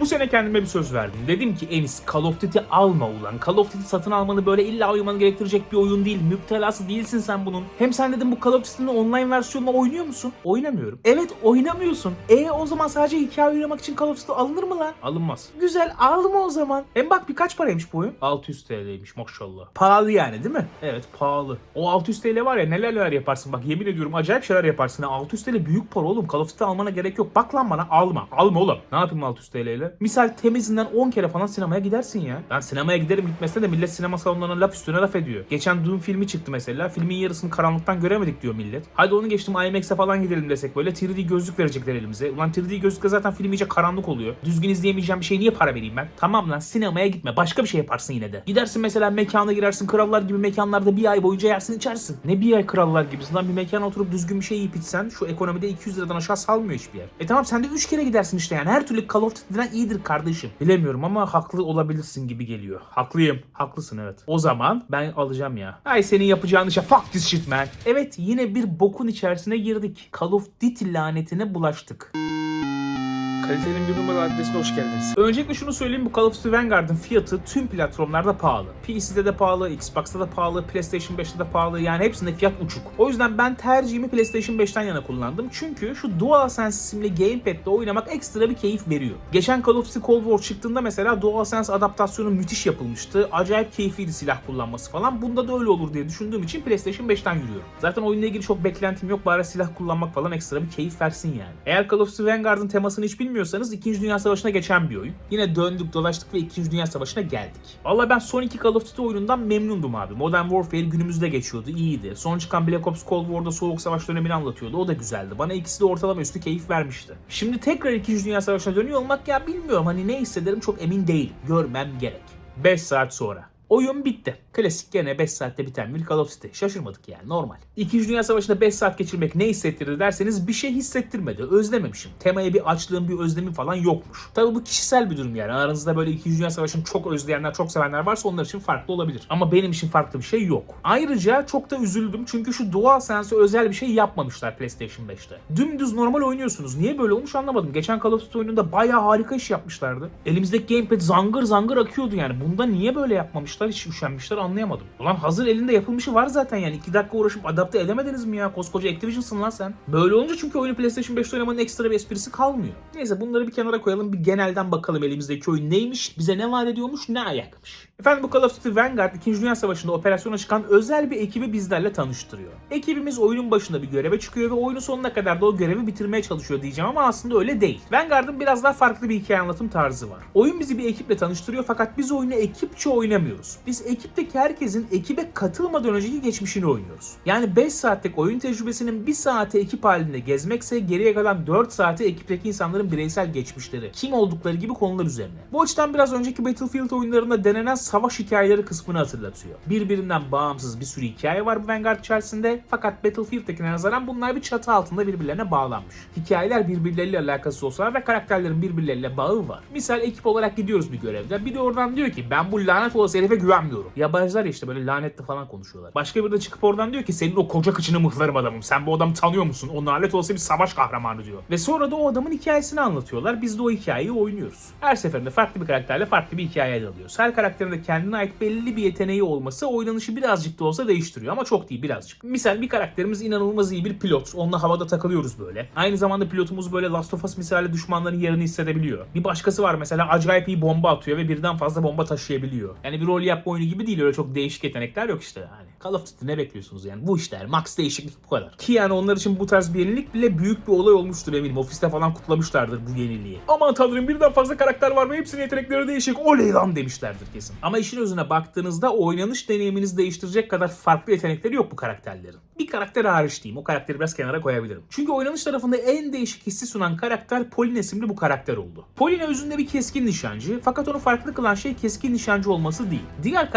Bu sene kendime bir söz verdim. Dedim ki Enis Call of Duty alma ulan. Call of Duty satın almanı böyle illa oynamanı gerektirecek bir oyun değil. Müptelası değilsin sen bunun. Hem sen dedim bu Call of Duty'nin online versiyonunu oynuyor musun? Oynamıyorum. Evet oynamıyorsun. E o zaman sadece hikaye oynamak için Call of Duty alınır mı lan? Alınmaz. Güzel alma o zaman. Hem bak birkaç paraymış bu oyun. 600 TL'ymiş maşallah. Pahalı yani değil mi? Evet pahalı. O 600 TL var ya neler neler yaparsın. Bak yemin ediyorum acayip şeyler yaparsın. Ha, 600 TL büyük para oğlum. Call of Duty almana gerek yok. Bak lan bana alma. Alma oğlum. Ne yapayım 600 TL ile? Misal temizinden 10 kere falan sinemaya gidersin ya. Ben sinemaya giderim gitmesine de millet sinema salonlarına laf üstüne laf ediyor. Geçen Doom filmi çıktı mesela. Filmin yarısını karanlıktan göremedik diyor millet. Hadi onu geçtim IMAX'e falan gidelim desek böyle 3D gözlük verecekler elimize. Ulan 3D gözlükle zaten film iyice karanlık oluyor. Düzgün izleyemeyeceğim bir şey niye para vereyim ben? Tamam lan sinemaya gitme. Başka bir şey yaparsın yine de. Gidersin mesela mekana girersin. Krallar gibi mekanlarda bir ay boyunca yersin içersin. Ne bir ay krallar gibisin lan bir mekana oturup düzgün bir şey yiyip içsen şu ekonomide 200 liradan aşağı salmıyor hiçbir yer. E tamam sen de 3 kere gidersin işte yani. Her türlü Call of Duty'den iyidir kardeşim. Bilemiyorum ama haklı olabilirsin gibi geliyor. Haklıyım. Haklısın evet. O zaman ben alacağım ya. Ay senin yapacağın işe fuck this shit man. Evet yine bir bokun içerisine girdik. Call of Duty lanetine bulaştık. Kalitenin bir numara adresine hoş geldiniz. Öncelikle şunu söyleyeyim bu Call of Duty Vanguard'ın fiyatı tüm platformlarda pahalı. PC'de de pahalı, Xbox'ta da pahalı, PlayStation 5'te de pahalı yani hepsinde fiyat uçuk. O yüzden ben tercihimi PlayStation 5'ten yana kullandım. Çünkü şu DualSense isimli gamepad'le oynamak ekstra bir keyif veriyor. Geçen Call of Duty Cold War çıktığında mesela DualSense adaptasyonu müthiş yapılmıştı. Acayip keyifliydi silah kullanması falan. Bunda da öyle olur diye düşündüğüm için PlayStation 5'ten yürüyorum. Zaten oyunla ilgili çok beklentim yok. Bari silah kullanmak falan ekstra bir keyif versin yani. Eğer Call of Duty Vanguard'ın temasını hiç bilmiyorsanız 2. Dünya Savaşı'na geçen bir oyun. Yine döndük dolaştık ve 2. Dünya Savaşı'na geldik. Vallahi ben son iki Call of Duty oyunundan memnundum abi. Modern Warfare günümüzde geçiyordu, iyiydi. Son çıkan Black Ops Cold War'da Soğuk Savaş dönemini anlatıyordu. O da güzeldi. Bana ikisi de ortalama üstü keyif vermişti. Şimdi tekrar 2. Dünya Savaşı'na dönüyor olmak ya bilmiyorum. Hani ne hissederim çok emin değilim. Görmem gerek. 5 saat sonra. Oyun bitti. Klasik gene 5 saatte biten bir Call of Duty. Şaşırmadık yani normal. İkinci Dünya Savaşı'nda 5 saat geçirmek ne hissettirdi derseniz bir şey hissettirmedi. Özlememişim. Temaya bir açlığım bir özlemim falan yokmuş. Tabii bu kişisel bir durum yani. Aranızda böyle İkinci Dünya Savaşı'nı çok özleyenler, çok sevenler varsa onlar için farklı olabilir. Ama benim için farklı bir şey yok. Ayrıca çok da üzüldüm çünkü şu DualSense'e özel bir şey yapmamışlar PlayStation 5'te. Dümdüz normal oynuyorsunuz. Niye böyle olmuş anlamadım. Geçen Call of Duty oyununda bayağı harika iş yapmışlardı. Elimizdeki gamepad zangır zangır akıyordu yani. Bunda niye böyle yapmamışlar? Hiç üşenmişler anlayamadım. Ulan hazır elinde yapılmışı var zaten yani. 2 dakika uğraşıp adapte edemediniz mi ya? Koskoca Activision'sın lan sen. Böyle olunca çünkü oyunu PlayStation 5'te oynamanın ekstra bir esprisi kalmıyor. Neyse bunları bir kenara koyalım. Bir genelden bakalım elimizdeki oyun neymiş, bize ne vaat ediyormuş, ne ayakmış. Efendim bu Call of Duty Vanguard 2. Dünya Savaşı'nda operasyona çıkan özel bir ekibi bizlerle tanıştırıyor. Ekibimiz oyunun başında bir göreve çıkıyor ve oyunun sonuna kadar da o görevi bitirmeye çalışıyor diyeceğim ama aslında öyle değil. Vanguard'ın biraz daha farklı bir hikaye anlatım tarzı var. Oyun bizi bir ekiple tanıştırıyor fakat biz oyunu ekipçe oynamıyoruz. Biz ekipteki herkesin ekibe katılmadan önceki geçmişini oynuyoruz. Yani 5 saatlik oyun tecrübesinin 1 saate ekip halinde gezmekse geriye kalan 4 saate ekipteki insanların bireysel geçmişleri, kim oldukları gibi konular üzerine. Bu açıdan biraz önceki Battlefield oyunlarında denenen savaş hikayeleri kısmını hatırlatıyor. Birbirinden bağımsız bir sürü hikaye var bu Vanguard içerisinde fakat Battlefield'dekine nazaran bunlar bir çatı altında birbirlerine bağlanmış. Hikayeler birbirleriyle alakası olsalar ve karakterlerin birbirleriyle bağı var. Misal ekip olarak gidiyoruz bir görevde. Bir de oradan diyor ki ben bu lanet olası herife güvenmiyorum. Yabancılar ya işte böyle lanetli falan konuşuyorlar. Başka biri de çıkıp oradan diyor ki senin o koca kıçını mıhlarım adamım. Sen bu adamı tanıyor musun? O lanet olası bir savaş kahramanı diyor. Ve sonra da o adamın hikayesini anlatıyorlar. Biz de o hikayeyi oynuyoruz. Her seferinde farklı bir karakterle farklı bir hikaye alıyoruz. Her karakterin de kendine ait belli bir yeteneği olması oynanışı birazcık da olsa değiştiriyor ama çok değil birazcık. Misal bir karakterimiz inanılmaz iyi bir pilot. Onunla havada takılıyoruz böyle. Aynı zamanda pilotumuz böyle Last of Us misali düşmanların yerini hissedebiliyor. Bir başkası var mesela acayip iyi bomba atıyor ve birden fazla bomba taşıyabiliyor. Yani bir rol yapma oyunu gibi değil öyle çok değişik yetenekler yok işte yani. Call of Duty ne bekliyorsunuz yani? Bu işler. Max değişiklik bu kadar. Ki yani onlar için bu tarz bir yenilik bile büyük bir olay olmuştur eminim. Ofiste falan kutlamışlardır bu yeniliği. Aman tanrım birden fazla karakter var ve hepsinin yetenekleri değişik. Oley lan demişlerdir kesin. Ama işin özüne baktığınızda oynanış deneyiminizi değiştirecek kadar farklı yetenekleri yok bu karakterlerin. Bir karakter hariç diyeyim. O karakteri biraz kenara koyabilirim. Çünkü oynanış tarafında en değişik hissi sunan karakter Pauline isimli bu karakter oldu. Pauline özünde bir keskin nişancı fakat onu farklı kılan şey keskin nişancı olması değil. Diğer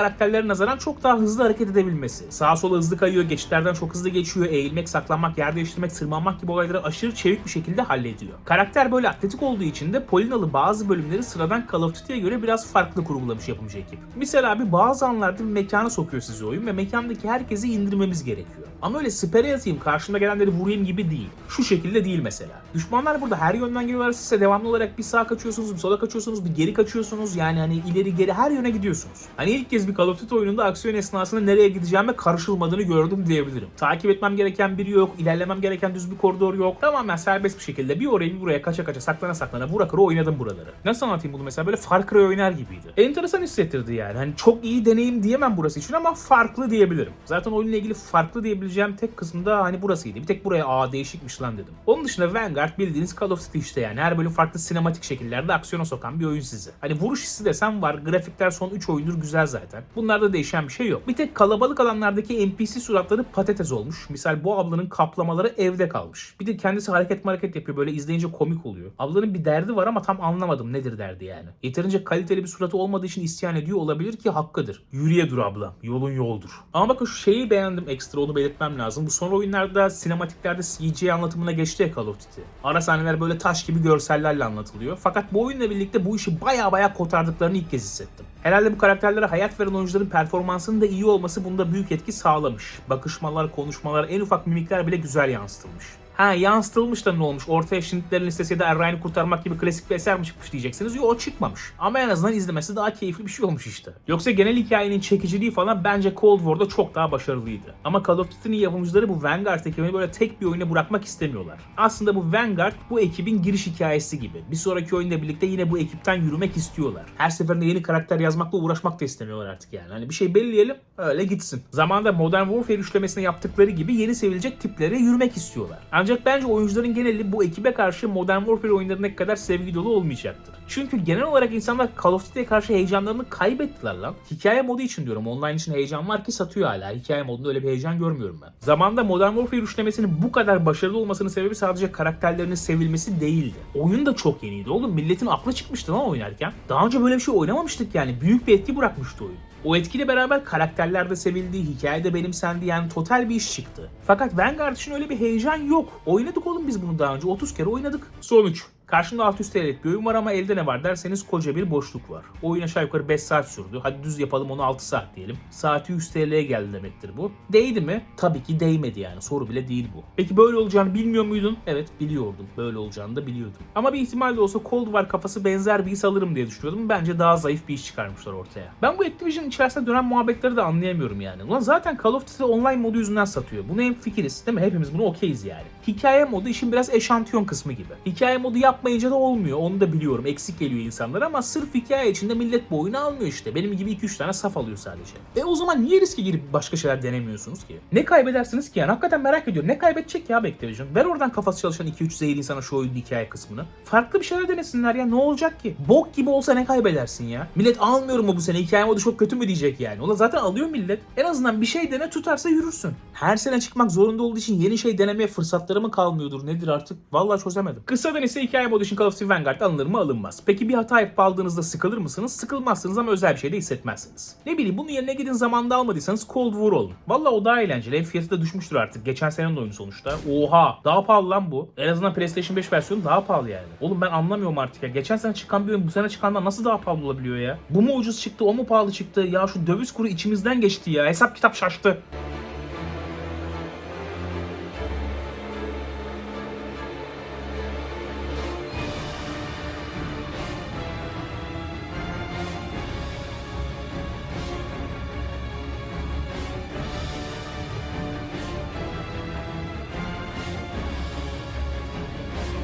karakterlere nazaran çok daha hızlı hareket edebilmesi. Sağa sola hızlı kayıyor, geçitlerden çok hızlı geçiyor, eğilmek, saklanmak, yer değiştirmek, tırmanmak gibi olayları aşırı çevik bir şekilde hallediyor. Karakter böyle atletik olduğu için de Polinalı bazı bölümleri sıradan Call of Duty'ye göre biraz farklı kurgulamış yapımcı ekip. Misal abi bazı anlarda bir mekana sokuyor sizi oyun ve mekandaki herkesi indirmemiz gerekiyor. Ama öyle sipere yatayım, karşımda gelenleri vurayım gibi değil. Şu şekilde değil mesela. Düşmanlar burada her yönden geliyorlar size devamlı olarak bir sağa kaçıyorsunuz, bir sola kaçıyorsunuz, bir geri kaçıyorsunuz. Yani hani ileri geri her yöne gidiyorsunuz. Hani ilk kez bir Call of Duty oyununda aksiyon esnasında nereye gideceğime karışılmadığını gördüm diyebilirim. Takip etmem gereken biri yok, ilerlemem gereken düz bir koridor yok. Tamamen serbest bir şekilde bir oraya bir buraya kaça kaça saklana saklana vura kıra oynadım buraları. Nasıl anlatayım bunu mesela böyle Far Cry oynar gibiydi. Enteresan hissettirdi yani. Hani çok iyi deneyim diyemem burası için ama farklı diyebilirim. Zaten oyunla ilgili farklı diyebileceğim tek kısımda hani burasıydı. Bir tek buraya aa değişikmiş lan dedim. Onun dışında Vanguard bildiğiniz Call of Duty işte yani. Her bölüm farklı sinematik şekillerde aksiyona sokan bir oyun sizi. Hani vuruş hissi desem var. Grafikler son 3 oyundur güzel zaten. Bunlarda değişen bir şey yok. Bir tek kalabalık alanlardaki NPC suratları patates olmuş. Misal bu ablanın kaplamaları evde kalmış. Bir de kendisi hareket hareket yapıyor. Böyle izleyince komik oluyor. Ablanın bir derdi var ama tam anlamadım nedir derdi yani. Yeterince kaliteli bir suratı olmadığı için isyan ediyor olabilir ki hakkıdır. Yürüye dur ablam. Yolun yoldur. Ama bakın şu şeyi beğendim ekstra onu belirtmem lazım. Bu son oyunlarda sinematiklerde CGI anlatımına geçti ya Call of Duty. Ara sahneler böyle taş gibi görsellerle anlatılıyor. Fakat bu oyunla birlikte bu işi baya baya kotardıklarını ilk kez hissettim. Herhalde bu karakterlere hayat veren oyuncuların performansının da iyi olması bunda büyük etki sağlamış. Bakışmalar, konuşmalar, en ufak mimikler bile güzel yansıtılmış. Ha yansıtılmış da ne olmuş? Ortaya Schindler'in listesi ya da Errani kurtarmak gibi klasik bir eser mi çıkmış diyeceksiniz. Yok o çıkmamış. Ama en azından izlemesi daha keyifli bir şey olmuş işte. Yoksa genel hikayenin çekiciliği falan bence Cold War'da çok daha başarılıydı. Ama Call of Duty'nin yapımcıları bu Vanguard ekibini böyle tek bir oyuna bırakmak istemiyorlar. Aslında bu Vanguard bu ekibin giriş hikayesi gibi. Bir sonraki oyunla birlikte yine bu ekipten yürümek istiyorlar. Her seferinde yeni karakter yazmakla uğraşmak da istemiyorlar artık yani. Hani bir şey belirleyelim öyle gitsin. Zamanında Modern Warfare üçlemesine yaptıkları gibi yeni sevilecek tiplere yürümek istiyorlar. Ancak bence oyuncuların geneli bu ekibe karşı Modern Warfare oyunlarına kadar sevgi dolu olmayacaktır. Çünkü genel olarak insanlar Call of Duty'ye karşı heyecanlarını kaybettiler lan. Hikaye modu için diyorum. Online için heyecan var ki satıyor hala. Hikaye modunda öyle bir heyecan görmüyorum ben. Zamanında Modern Warfare üçlemesinin bu kadar başarılı olmasının sebebi sadece karakterlerinin sevilmesi değildi. Oyun da çok yeniydi oğlum. Milletin aklı çıkmıştı lan oynarken. Daha önce böyle bir şey oynamamıştık yani. Büyük bir etki bırakmıştı oyun. O etkiyle beraber karakterler de sevildi, hikaye de benimsendi yani total bir iş çıktı. Fakat Vanguard için öyle bir heyecan yok. Oynadık oğlum biz bunu daha önce 30 kere oynadık. Sonuç. Karşımda 600 TL'lik bir oyun var ama elde ne var derseniz koca bir boşluk var. Oyun aşağı yukarı 5 saat sürdü. Hadi düz yapalım onu 6 saat diyelim. Saati 100 TL'ye geldi demektir bu. Değdi mi? Tabii ki değmedi yani. Soru bile değil bu. Peki böyle olacağını bilmiyor muydun? Evet biliyordum. Böyle olacağını da biliyordum. Ama bir ihtimal de olsa Cold War kafası benzer bir his alırım diye düşünüyordum. Bence daha zayıf bir iş çıkarmışlar ortaya. Ben bu Activision içerisinde dönen muhabbetleri de anlayamıyorum yani. Ulan zaten Call of Duty online modu yüzünden satıyor. Bunu hem fikiriz değil mi? Hepimiz bunu okeyiz yani. Hikaye modu işin biraz eşantiyon kısmı gibi. Hikaye modu yapmayınca da olmuyor. Onu da biliyorum. Eksik geliyor insanlar ama sırf hikaye içinde millet bu oyunu almıyor işte. Benim gibi 2-3 tane saf alıyor sadece. E o zaman niye riske girip başka şeyler denemiyorsunuz ki? Ne kaybedersiniz ki yani? Hakikaten merak ediyorum. Ne kaybedecek ya Activision? Ver oradan kafası çalışan 2-3 zehirli insana şu oyunun hikaye kısmını. Farklı bir şeyler denesinler ya. Ne olacak ki? Bok gibi olsa ne kaybedersin ya? Millet almıyorum mu bu sene? Hikaye modu çok kötü mü diyecek yani? Ulan zaten alıyor millet. En azından bir şey dene tutarsa yürürsün. Her sene çıkmak zorunda olduğu için yeni şey denemeye fırsatları mı kalmıyordur nedir artık? Vallahi çözemedim. Kısadan ise hikaye modu için Call of Duty Vanguard alınır mı alınmaz. Peki bir hata yapıp aldığınızda sıkılır mısınız? Sıkılmazsınız ama özel bir şey de hissetmezsiniz. Ne bileyim bunun yerine gidin zamanında almadıysanız Cold War olun. Valla o daha eğlenceli. Hem fiyatı da düşmüştür artık. Geçen senenin oyunu sonuçta. Oha daha pahalı lan bu. En azından PlayStation 5 versiyonu daha pahalı yani. Oğlum ben anlamıyorum artık ya. Geçen sene çıkan bir oyun bu sene çıkandan nasıl daha pahalı olabiliyor ya? Bu mu ucuz çıktı o mu pahalı çıktı? Ya şu döviz kuru içimizden geçti ya. Hesap kitap şaştı.